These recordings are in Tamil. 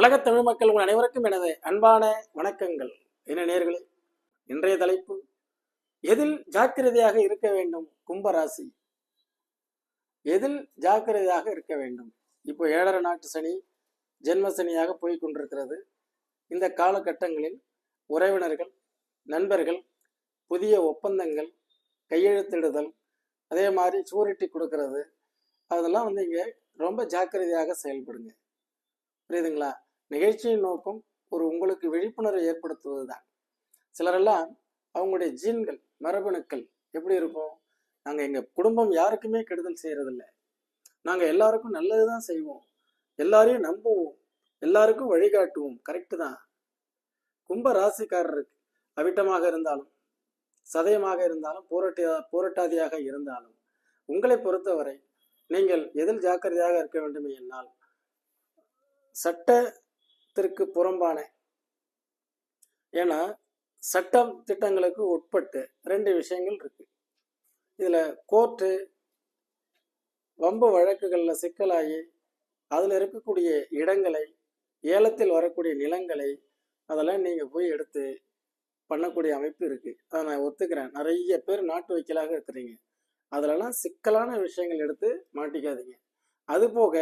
உலகத் தமிழ் மக்கள் உங்கள் அனைவருக்கும் எனது அன்பான வணக்கங்கள். என்ன நேர்களே இன்றைய தலைப்பு எதில் ஜாக்கிரதையாக இருக்க வேண்டும் கும்பராசி? எதில் ஜாக்கிரதையாக இருக்க வேண்டும்? இப்போ ஏழரை நாட்டு சனி ஜென்ம சனியாக போய் கொண்டிருக்கிறது. இந்த காலகட்டங்களில் உறவினர்கள் நண்பர்கள் புதிய ஒப்பந்தங்கள் கையெழுத்திடுதல் அதே மாதிரி சூரிட்டி கொடுக்கறது. அதெல்லாம் வந்து இங்கே ரொம்ப ஜாக்கிரதையாக செயல்படுங்க. புரியுதுங்களா? நிகழ்ச்சியின் நோக்கம் ஒரு உங்களுக்கு விழிப்புணர்வை ஏற்படுத்துவது தான் சிலரெல்லாம் அவங்களுடைய ஜீன்கள் மரபணுக்கள் எப்படி இருக்கும்? நாங்கள் எங்கள் குடும்பம் யாருக்குமே கெடுதல் செய்கிறதில்ல நாங்கள் எல்லாருக்கும் நல்லது தான் செய்வோம். எல்லாரையும் நம்புவோம். எல்லாருக்கும் வழிகாட்டுவோம். கரெக்டு தான். கும்ப ராசிக்காரருக்கு அவிட்டமாக இருந்தாலும் சதயமாக இருந்தாலும் போராட்டியா போராட்டாதியாக இருந்தாலும் உங்களை பொறுத்தவரை நீங்கள் எதில் ஜாக்கிரதையாக இருக்க வேண்டும் என்னால் சட்ட சட்டத்திற்கு புறம்பான. ஏன்னா சட்டம் திட்டங்களுக்கு உட்பட்டு ரெண்டு விஷயங்கள் இருக்கு. இதுல கோர்ட்டு வம்பு வழக்குகளில் சிக்கலாகி அதில் இருக்கக்கூடிய இடங்களை ஏலத்தில் வரக்கூடிய நிலங்களை அதெல்லாம் நீங்கள் போய் எடுத்து பண்ணக்கூடிய அமைப்பு இருக்குது அதை நான் ஒத்துக்கிறேன். நிறைய பேர் நாட்டு வைக்கலாக இருக்கிறீங்க. அதிலலாம் சிக்கலான விஷயங்கள் எடுத்து மாட்டிக்காதீங்க. அதுபோக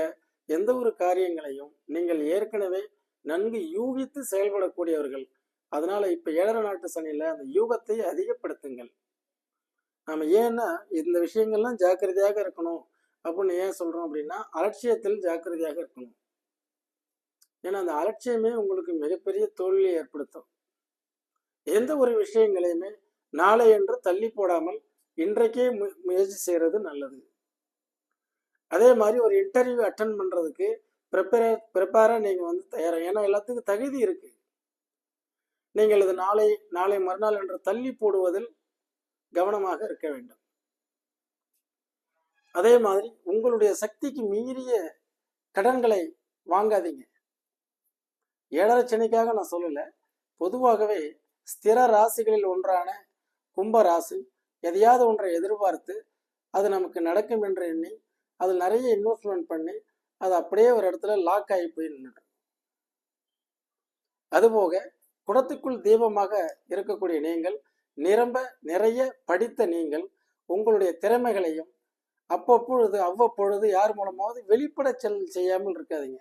எந்த ஒரு காரியங்களையும் நீங்கள் ஏற்கனவே நன்கு யூகித்து செயல்படக்கூடியவர்கள். அதனால இப்ப ஏழரை நாட்டு சனியில அந்த யூகத்தை அதிகப்படுத்துங்கள். நாம ஏன்னா இந்த விஷயங்கள்லாம் ஜாக்கிரதையாக இருக்கணும் அப்படின்னு ஏன் சொல்றோம் அப்படின்னா அலட்சியத்தில் ஜாக்கிரதையாக இருக்கணும். ஏன்னா அந்த அலட்சியமே உங்களுக்கு மிகப்பெரிய தோல்வியை ஏற்படுத்தும். எந்த ஒரு விஷயங்களையுமே நாளை என்று தள்ளி போடாமல் இன்றைக்கே மு- முயற்சி செய்யறது நல்லது. அதே மாதிரி ஒரு இன்டர்வியூ அட்டன் பண்றதுக்கு ப்ரிப்பேர் ப்ரிப்பேராக நீங்கள் வந்து தயாராக ஏன்னா எல்லாத்துக்கும் தகுதி இருக்கு. நீங்கள் இது நாளை நாளை மறுநாள் என்று தள்ளி போடுவதில் கவனமாக இருக்க வேண்டும். அதே மாதிரி உங்களுடைய சக்திக்கு மீறிய கடன்களை வாங்காதீங்க. ஏழரை சனிக்காக நான் சொல்லலை. பொதுவாகவே ஸ்திர ராசிகளில் ஒன்றான கும்ப ராசி எதையாவது ஒன்றை எதிர்பார்த்து அது நமக்கு நடக்கும் என்று எண்ணி அதில் நிறைய இன்வெஸ்ட்மெண்ட் பண்ணி அது அப்படியே ஒரு இடத்துல லாக் ஆகி போய் நின்றுடும் அதுபோக குடத்துக்குள் தீபமாக இருக்கக்கூடிய நீங்கள் நிரம்ப நிறைய படித்த நீங்கள் உங்களுடைய திறமைகளையும் அப்பப்பொழுது அவ்வப்பொழுது யார் மூலமாவது வெளிப்பட செல் செய்யாமல் இருக்காதீங்க.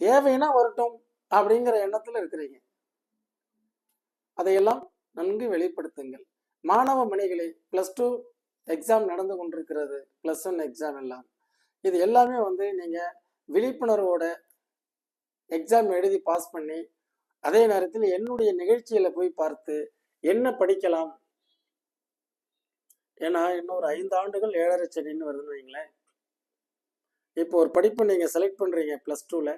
தேவைன்னா வரட்டும் அப்படிங்கிற எண்ணத்துல இருக்கிறீங்க. அதையெல்லாம் நன்கு வெளிப்படுத்துங்கள். மாணவ மணிகளை ப்ளஸ் டூ எக்ஸாம் நடந்து கொண்டிருக்கிறது. ப்ளஸ் ஒன் எக்ஸாம் எல்லாம். இது எல்லாமே வந்து நீங்கள் விழிப்புணர்வோட எக்ஸாம் எழுதி பாஸ் பண்ணி அதே நேரத்தில் என்னுடைய நிகழ்ச்சியில போய் பார்த்து என்ன படிக்கலாம்? ஏன்னா இன்னொரு ஐந்து ஆண்டுகள் ஏழரை சனின்னு வருதுன்னு வைங்களேன். இப்போ ஒரு படிப்பு நீங்கள் செலக்ட் பண்ணுறீங்க ப்ளஸ் டூவில்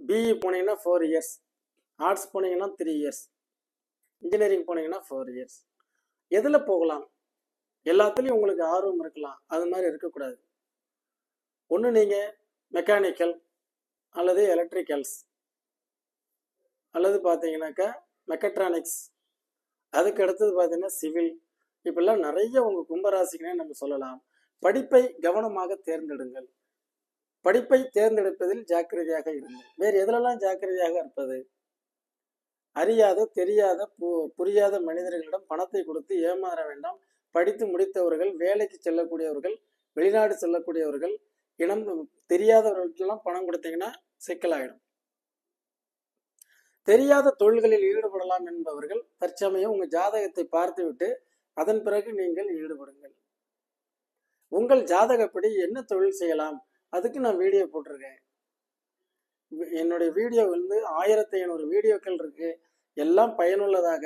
பிஇ போனீங்கன்னா ஃபோர் இயர்ஸ் ஆர்ட்ஸ் போனீங்கன்னா த்ரீ இயர்ஸ் இன்ஜினியரிங் போனீங்கன்னா ஃபோர் இயர்ஸ் எதில் போகலாம்? எல்லாத்துலேயும் உங்களுக்கு ஆர்வம் இருக்கலாம். அது மாதிரி இருக்கக்கூடாது. ஒன்று நீங்கள் மெக்கானிக்கல் அல்லது எலக்ட்ரிக்கல்ஸ் அல்லது பார்த்தீங்கன்னாக்கா மெக்கட்ரானிக்ஸ் அதுக்கு அடுத்தது பார்த்தீங்கன்னா சிவில் இப்பெல்லாம் நிறைய உங்கள் கும்பராசிக்குனே நம்ம சொல்லலாம். படிப்பை கவனமாக தேர்ந்தெடுங்கள். படிப்பை தேர்ந்தெடுப்பதில் ஜாக்கிரதையாக இருங்கள். வேறு எதிலெல்லாம் ஜாக்கிரதையாக இருப்பது? அறியாத தெரியாத பு- புரியாத மனிதர்களிடம் பணத்தை கொடுத்து ஏமாற வேண்டாம். படித்து முடித்தவர்கள் வேலைக்கு செல்லக்கூடியவர்கள் வெளிநாடு செல்லக்கூடியவர்கள் இனம் தெரியாதவர்களுக்கெல்லாம் பணம் கொடுத்தீங்கன்னா சிக்கலாயிடும். தெரியாத தொழில்களில் ஈடுபடலாம் என்பவர்கள் தற்சமயம் உங்கள் ஜாதகத்தை பார்த்துவிட்டு அதன் பிறகு நீங்கள் ஈடுபடுங்கள். உங்கள் ஜாதகப்படி என்ன தொழில் செய்யலாம்? அதுக்கு நான் வீடியோ போட்டிருக்கேன். என்னுடைய வீடியோ வந்து ஆயிரத்தி ஐநூறு வீடியோக்கள் இருக்கு. எல்லாம் பயனுள்ளதாக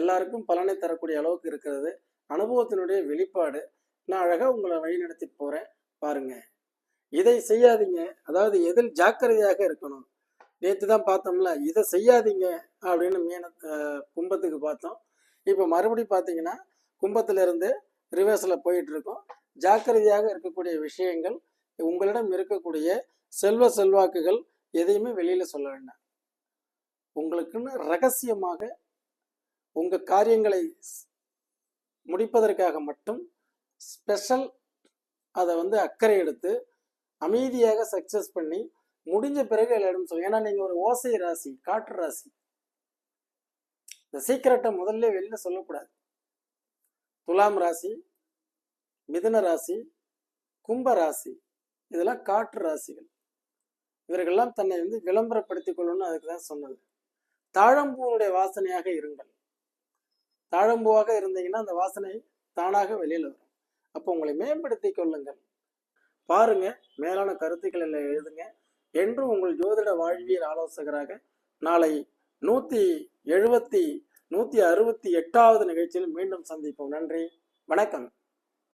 எல்லாருக்கும் பலனை தரக்கூடிய அளவுக்கு இருக்கிறது. அனுபவத்தினுடைய வெளிப்பாடு. நான் அழகாக உங்களை வழி நடத்திட்டு போகிறேன் பாருங்க. இதை செய்யாதீங்க. அதாவது எதில் ஜாக்கிரதையாக இருக்கணும். நேற்று தான் பார்த்தோம்ல இதை செய்யாதீங்க அப்படின்னு மீன கும்பத்துக்கு பார்த்தோம். இப்போ மறுபடியும் பார்த்தீங்கன்னா கும்பத்திலிருந்து ரிவர்ஸில் போயிட்டு இருக்கோம் ஜாக்கிரதையாக இருக்கக்கூடிய விஷயங்கள் உங்களிடம் இருக்கக்கூடிய செல்வ செல்வாக்குகள் எதையுமே வெளியில் சொல்ல வேண்டாம். உங்களுக்குன்னு ரகசியமாக உங்கள் காரியங்களை முடிப்பதற்காக மட்டும் ஸ்பெஷல் அதை வந்து அக்கறை எடுத்து அமைதியாக சக்சஸ் பண்ணி முடிஞ்ச பிறகு எல்லாரும் சொல்லுங்க ஏன்னா நீங்க ஒரு ஓசை ராசி காற்று ராசி. இந்த சீக்கிரட்டை முதல்ல வெளில சொல்லக்கூடாது. துலாம் ராசி மிதுன ராசி கும்ப ராசி இதெல்லாம் காற்று ராசிகள். இவர்கள்லாம் தன்னை வந்து விளம்பரப்படுத்திக் கொள்ளணும்னு அதுக்கு தான் சொன்னது. தாழம்பூனுடைய வாசனையாக இருங்கள். தாழம்பூவாக இருந்தீங்கன்னா அந்த வாசனை தானாக வெளியில் வரும். அப்போ உங்களை மேம்படுத்திக் கொள்ளுங்கள். பாருங்க மேலான கருத்துக்கள் எல்லாம் எழுதுங்க. என்றும் உங்கள் ஜோதிட வாழ்வியல் ஆலோசகராக நாளை நூற்றி எழுபத்தி நூற்றி அறுபத்தி எட்டாவது நிகழ்ச்சியில் மீண்டும் சந்திப்போம். நன்றி வணக்கம்.